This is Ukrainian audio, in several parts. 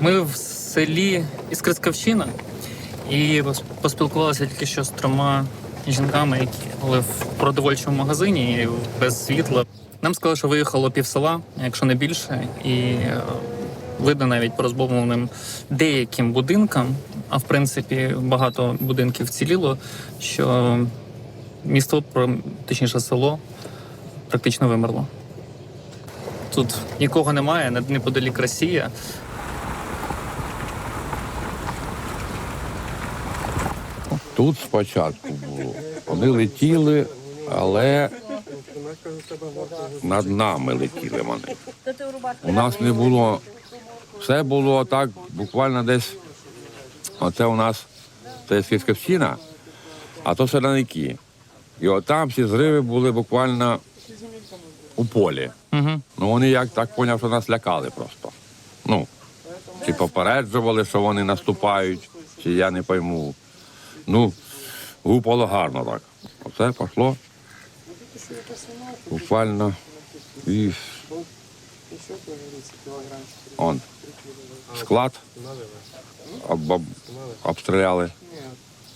Ми в селі Іскрицькавщина і пос- поспілкувалися тільки що з трьома жінками, які були в продовольчому магазині і без світла. Нам сказали, що виїхало пів села, якщо не більше, і е, видно навіть по розбомбленим деяким будинкам, а в принципі багато будинків вціліло, що місто, точніше село, практично вимерло. Тут нікого немає, неподалік Росія. Тут спочатку було. Вони летіли, але над нами летіли вони. У нас не було. Все було так, буквально десь. Оце у нас це Скісківщина, а то селяники. І отам всі зриви були буквально у полі. Угу. Ну вони як так поняв, що нас лякали просто. Ну, чи попереджували, що вони наступають, чи я не пойму. Ну, гупало гарно так. Оце пішло. Буквально і он склад об, об, обстріляли.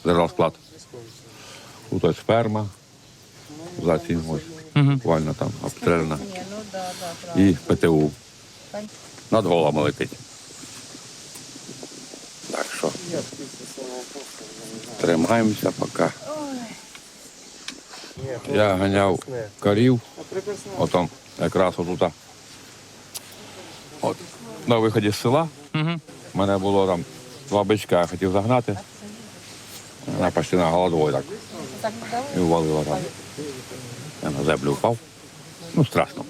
Держав склад. Тут ось ферма. За цим ось. Буквально там обстріляна. І ПТУ. Над головами летить. Так що тримаємося поки. Я ганяв корів, отам якраз отут. От, на виході з села. Угу. У мене було там два бичка, я хотів загнати. Вона почти на голодовой так. І ввалила там. Я на землю впав. Ну, страшно.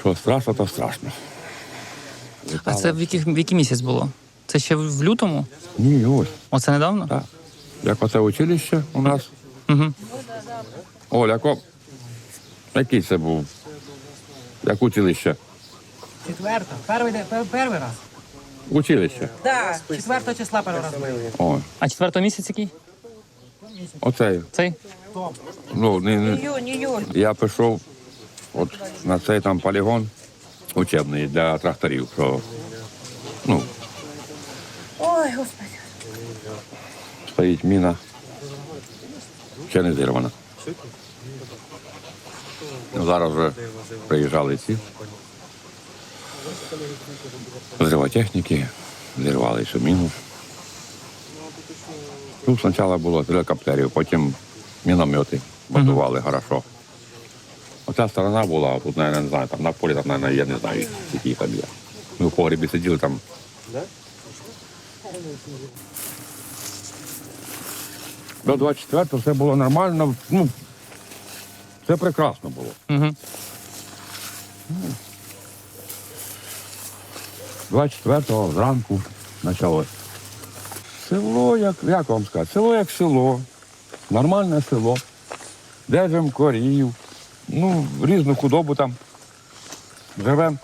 Що страшно, то страшно. А це в який, в який місяць було? Це ще в лютому? Ні, ось. Оце недавно? Так. Як оце училище у нас. Угу. Оля, ко... який це був? Як училище? Четверта. Перший, де- перший раз. Училище. Да. Четвертого числа перший раз. О, А четвертого місяць який? оцей. Цей? Ну, не, не, я пішов от на цей там полігон учебний для тракторів, що ну, Ой, господи. стоїть міна, ще не зірвана. Ну, зараз вже приїжджали ці зривотехніки, зірвали цю міну. Ну, спочатку було гелікоптерів, потім міномети будували хорошо. Оця сторона була, а тут, навіть, не знаю, там на полі, там, навіть, я не знаю, які там є. Ми в погребі сиділи там. До 24-го все було нормально. Ну, це прекрасно було. Угу. 24-го зранку почалось. Село, як, як вам сказати, село як село. Нормальне село. Держимо корів, ну, різну худобу там. Живемо.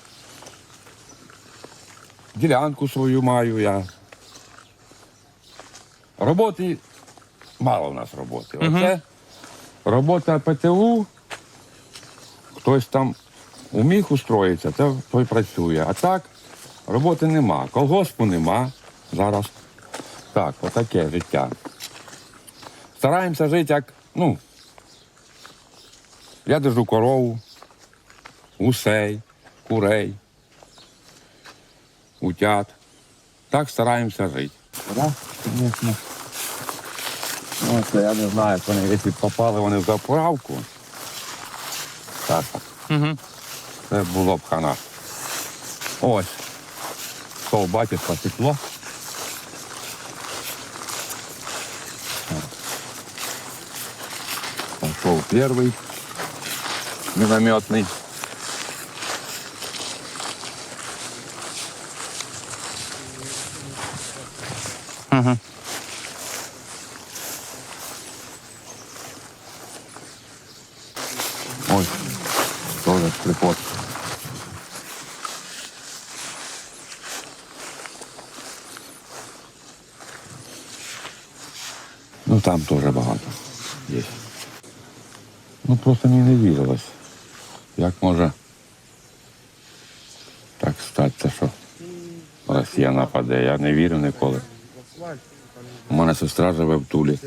Ділянку свою маю я. Роботи мало в нас роботи. Оце робота ПТУ. Хтось там уміг устроїтися, це той працює. А так роботи нема. Колгоспу нема зараз. Так, отаке життя. Стараємося жити як, ну. Я держу корову, гусей, курей, утят. Так стараємося жити. Так, звісно. Ну, це я не знаю, як вони, якщо попали вони в заправку. Так, Угу. це було б хана. Ось. Стол бачиш, потекло. Пошел первый минометный. Угу. Ой, тоже приход. Ну там тоже багато є. Ну просто мені не вірилось. Як може так статися, що Росія нападе, я не вірю ніколи. У мене сестра живе в Тулі.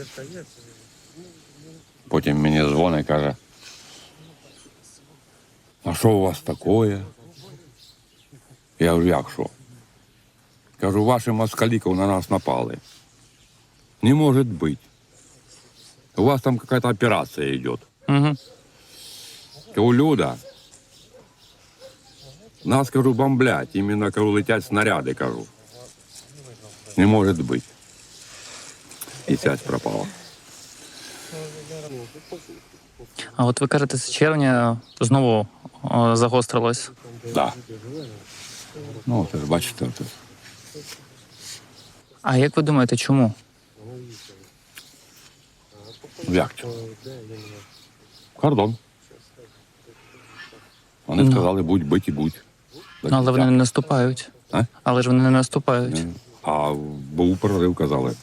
Потім мені дзвонить і каже, а що у вас таке? Я говорю, як що? Кажу, ваші москаліков на нас напали. Не может быть. У вас там какая-то операция идет. Угу. У Люда. Нас, кажу, бомблять. Именно, кажу, летять снаряди, кажу. Не может быть. І связь пропала. А от ви кажете, з червня знову о, загострилось. Да. Ну, це ж бачите, це. А як ви думаєте, чому? Як це? Кордон. Вони сказали, будь бить і будь. Ну, але вони не наступають. А? Але ж вони не наступають. А був прорив, казали.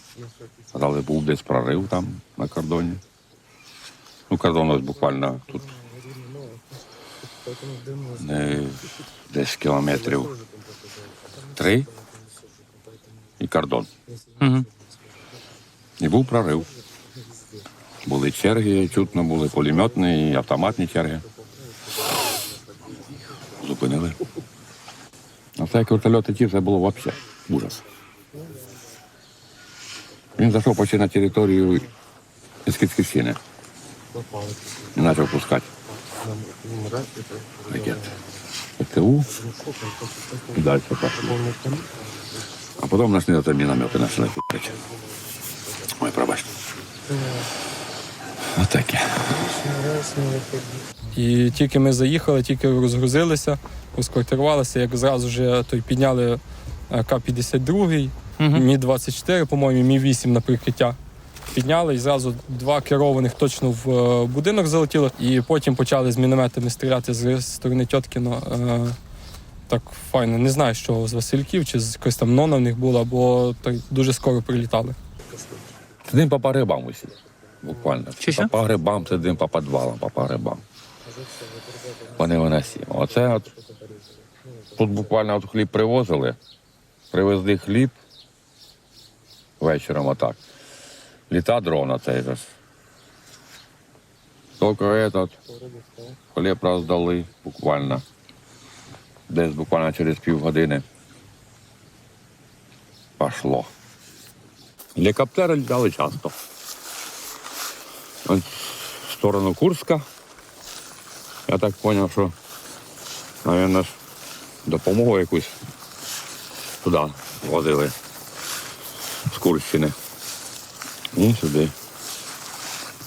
Казали, був десь прорив там на кордоні. Ну, кордон ось буквально тут. е, десь кілометрів три і кордон. Угу. І був прорив. Були черги, чутно були пулеметні і автоматні черги. Зупинили. А це як вертольот летів, це було взагалі ужас. Він зайшов почти на територію Іскітськівщини. І почав пускати ракети. ПТУ і далі пошло. А потім нашли там міномети, почали фікати. Ой, пробачте. Отаке. І тільки ми заїхали, тільки розгрузилися, розквартирувалися, як зразу вже той підняли е, К-52, Мгм. Мі-24, по-моєму, Мі-8 на прикриття. Підняли і зразу два керованих точно в е, будинок залетіло. І потім почали з мінометами стріляти з сторони Тьоткіно. Е, Так файно. Не знаю, що з Васильків чи з якось там нона в них була, бо так дуже скоро прилітали. Сидим по погребам усі. Буквально. Чи що? По погребам сидим по підвалам, по погребам. Вони виносимо. Оце от тут буквально от хліб привозили, привезли хліб вечором отак. Літа дрона цей же. Тільки этот хліб роздали буквально. Десь буквально через півгодини. Пошло. Гелікоптери літали часто. Ось в сторону Курська. Я так зрозумів, що, мабуть, допомогу якусь туди возили з Курщини. І сюди.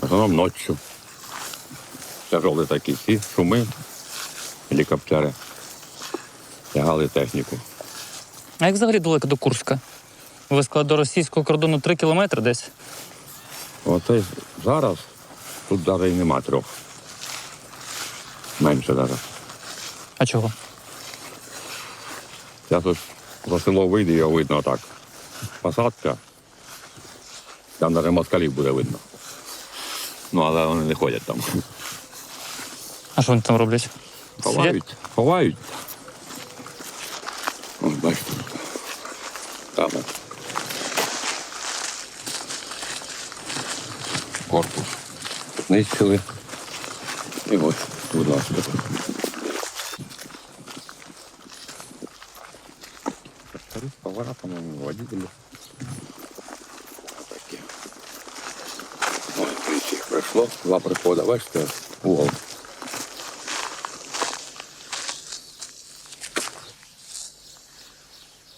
В основному ночі. Тяжолі такі всі шуми, гелікоптери. Тягали техніку. А як взагалі далеко до Курська? Ви сказали, до російського кордону 3 кілометри десь. Оце зараз тут навіть нема трьох. Менше навіть. А чого? Я тут за село вийду, його видно так. Посадка. Там навіть москалів буде видно. Ну, але вони не ходять там. А що вони там роблять? Ховають. Ховають. Ось бачите. Там. от. Корпус. Знищили. І ось, будь ласка. Повара, по-моему, водители. Такі. Ой, пройшло. Два приходи, бачите, угол.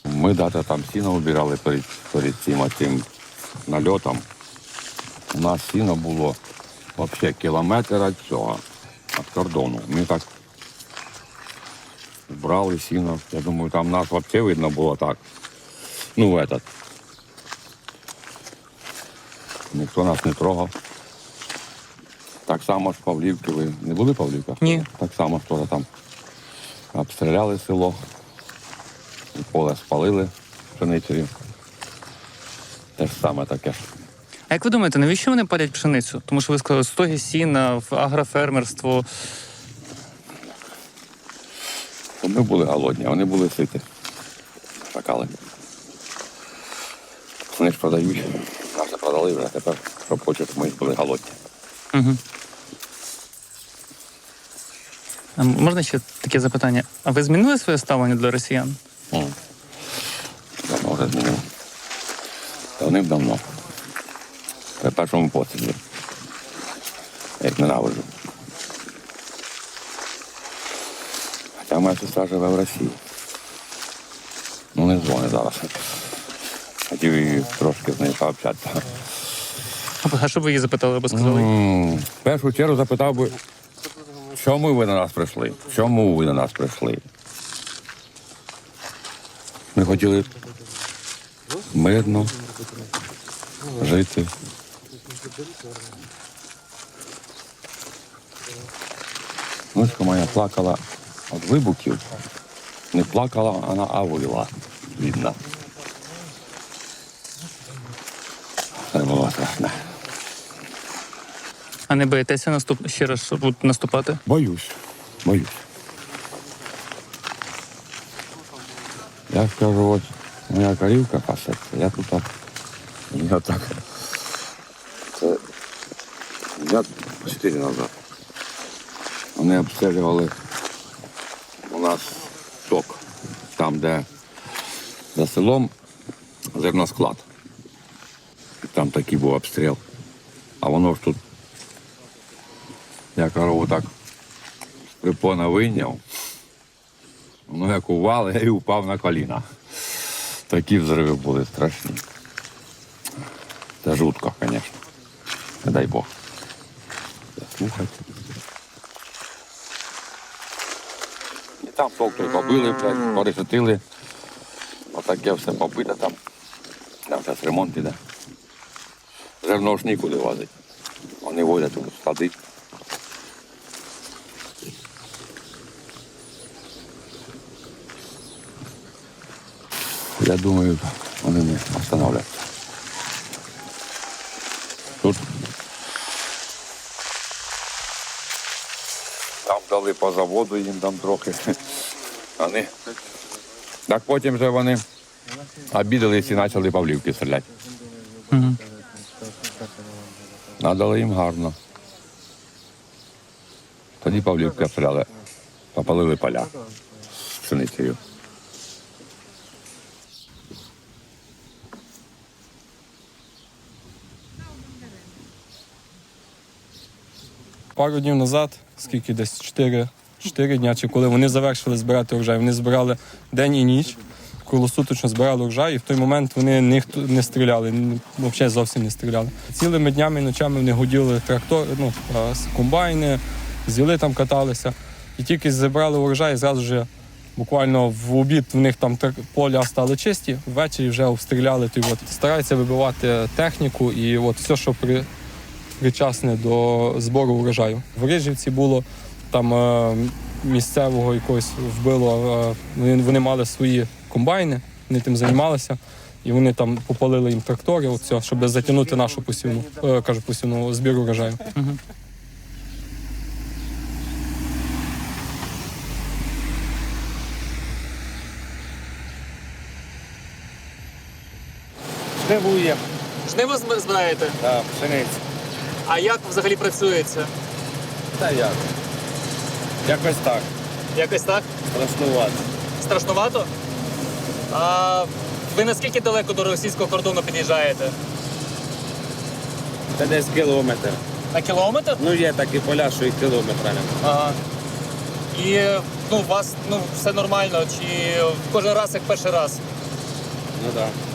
Ми дати там сіно вибирали перед, перед цим цим нальотом. У нас сіно було взагалі кілометр від цього, від кордону. Ми так брали сіно. Я думаю, там нас взагалі видно було так. Ну, этот. Ніхто нас не трогав. Так само ж Павлівки. Ви не були в Павлівках? Ні. Так само ж теж там обстріляли село. Поле спалили пшеницею. Те ж саме таке. А як ви думаєте, навіщо вони палять пшеницю? Тому що ви сказали, стоги сіна, агрофермерство. Ми були голодні, а вони були ситі. Шакали. Вони ж продають. Нас продали вже, тепер, щоб хочуть, ми були голодні. Угу. А можна ще таке запитання? А ви змінили своє ставлення до росіян? М. Давно вже змінив. Давним-давно. При першому пострілі. Я їх ненавиджу. Хоча моя сестра живе в Росії. Ну, не дзвонить зараз. Хотів її трошки з нею пообщатися. А що б ви її запитали або сказали? М, В першу чергу запитав би, чому ви до нас прийшли? Чому ви до нас прийшли? Ми хотіли мирно жити. Внучка моя плакала від вибухів. Не плакала, вона а вила, видно. Це було страшно. А не боїтеся наступ... ще раз наступати? Боюсь, боюсь. Я скажу, от моя корівка пасеться, я тут так. Я так. Це дня чотири назад. Вони обстрілювали у нас ток, там, де за селом зерносклад. Там такий був обстріл. А воно ж тут я корову так з припона вийняв. Воно як ували, я і упав на коліна. Такі взриви були страшні. Це жутко, звісно. Не дай Бог. Слухайте. І там толкою побили, блядь, порішетили. Отаке все побите там. Там зараз ремонт іде. Зерно ж нікуди возить. Вони возять тут садить. Я думаю, вони не останавливаются. Тут там дали по заводу їм там трохи. Вони. Так потім вже вони обідались і почали павлівки стріляти. Угу. Надали їм гарно. Тоді павлівки обстріляли, попалили поля з пшеницею. Пару днів назад, скільки десь 4, 4 дня, чи коли вони завершили збирати урожай, вони збирали день і ніч, круглосуточно збирали урожай, і в той момент вони ніхто не стріляли, взагалі зовсім не стріляли. Цілими днями і ночами вони годіли трактор, ну, комбайни, зіли там каталися. І тільки зібрали урожай, зразу ж буквально в обід в них там поля стали чисті, ввечері вже обстріляли. То, от, стараються вибивати техніку і от все, що при, причасне до збору урожаю. В Рижівці було там е, місцевого якогось вбило. е, вони, вони мали свої комбайни, вони тим займалися. І вони там попалили їм трактори, оце, щоб затягнути нашу посівну, е, кажу, посівну збір урожаю. Жнивує, Жниво зм- збираєте? да, пшениця. А як взагалі працюється? Та як? Якось так, Якось так? страшнувато. Страшнувато? А ви наскільки далеко до російського кордону під'їжджаєте? Та десь кілометр. На кілометр? Ну є такі поля, що і кілометра. Ага. І ну, у вас ну, все нормально, чи кожен раз як перший раз? Ну так. Да.